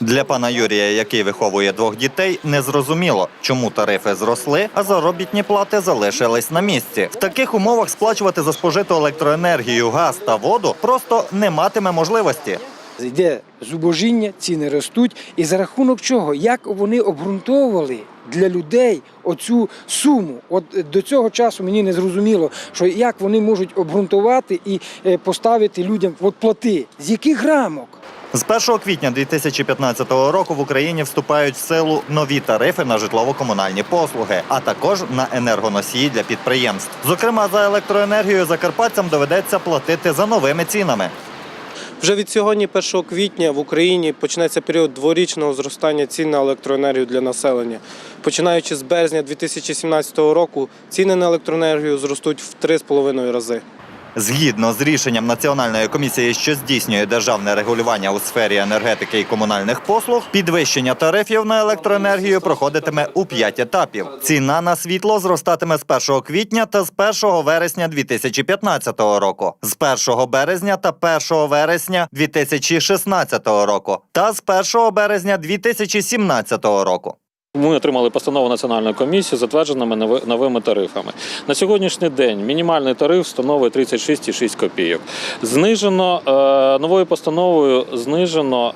Для пана Юрія, який виховує двох дітей, незрозуміло, чому тарифи зросли, а заробітні плати залишились на місці. В таких умовах сплачувати за спожиту електроенергію, газ та воду просто не матиме можливості. Йде зубожіння, ціни ростуть. І за рахунок чого? Як вони обґрунтовували для людей оцю суму? От е, до цього часу мені не зрозуміло, що як вони можуть обґрунтувати і е, поставити людям от плати, з яких рамок? З 1 квітня 2015 року в Україні вступають в силу нові тарифи на житлово-комунальні послуги, а також на енергоносії для підприємств. Зокрема, за електроенергію закарпатцям доведеться платити за новими цінами. Вже від сьогодні, 1 квітня, в Україні почнеться період дворічного зростання цін на електроенергію для населення. Починаючи з березня 2017 року, ціни на електроенергію зростуть в 3,5 рази. Згідно з рішенням Національної комісії, що здійснює державне регулювання у сфері енергетики і комунальних послуг, підвищення тарифів на електроенергію проходитиме у п'ять етапів. Ціна на світло зростатиме з 1 квітня та з 1 вересня 2015 року, з 1 березня та 1 вересня 2016 року та з 1 березня 2017 року. Ми отримали постанову національної комісії, затвердженими новими тарифами. На сьогоднішній день мінімальний тариф становить 36,6 копійок. Знижено е, новою постановою знижено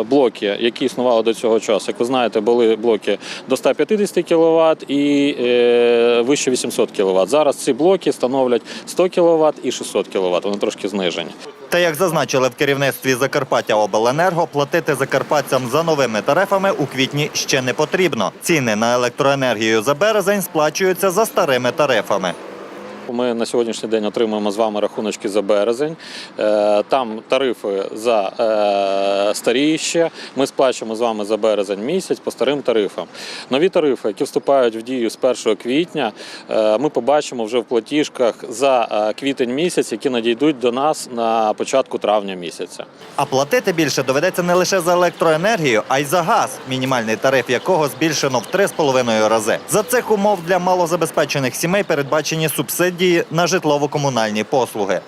е, блоки, які існували до цього часу. Як ви знаєте, були блоки до 150 кВт і е, вище 800 кВт. Зараз ці блоки становлять 100 кВт і 600 кВт. Вони трошки знижені. Та як зазначили в керівництві Закарпаття Обленерго, платити закарпатцям за новими тарифами у квітні ще не потрібно. Ціни на електроенергію за березень сплачуються за старими тарифами. Ми на сьогоднішній день отримуємо з вами рахуночки за березень. Е, Там тарифи за е, старі ще. Ми сплачуємо з вами за березень місяць по старим тарифам. Нові тарифи, які вступають в дію з 1 квітня, е, ми побачимо вже в платіжках за квітень місяць, які надійдуть до нас на початку травня місяця. А платити більше доведеться не лише за електроенергію, а й за газ, мінімальний тариф якого збільшено в 3,5 рази. За цих умов для малозабезпечених сімей передбачені субсидії на житлово-комунальні послуги.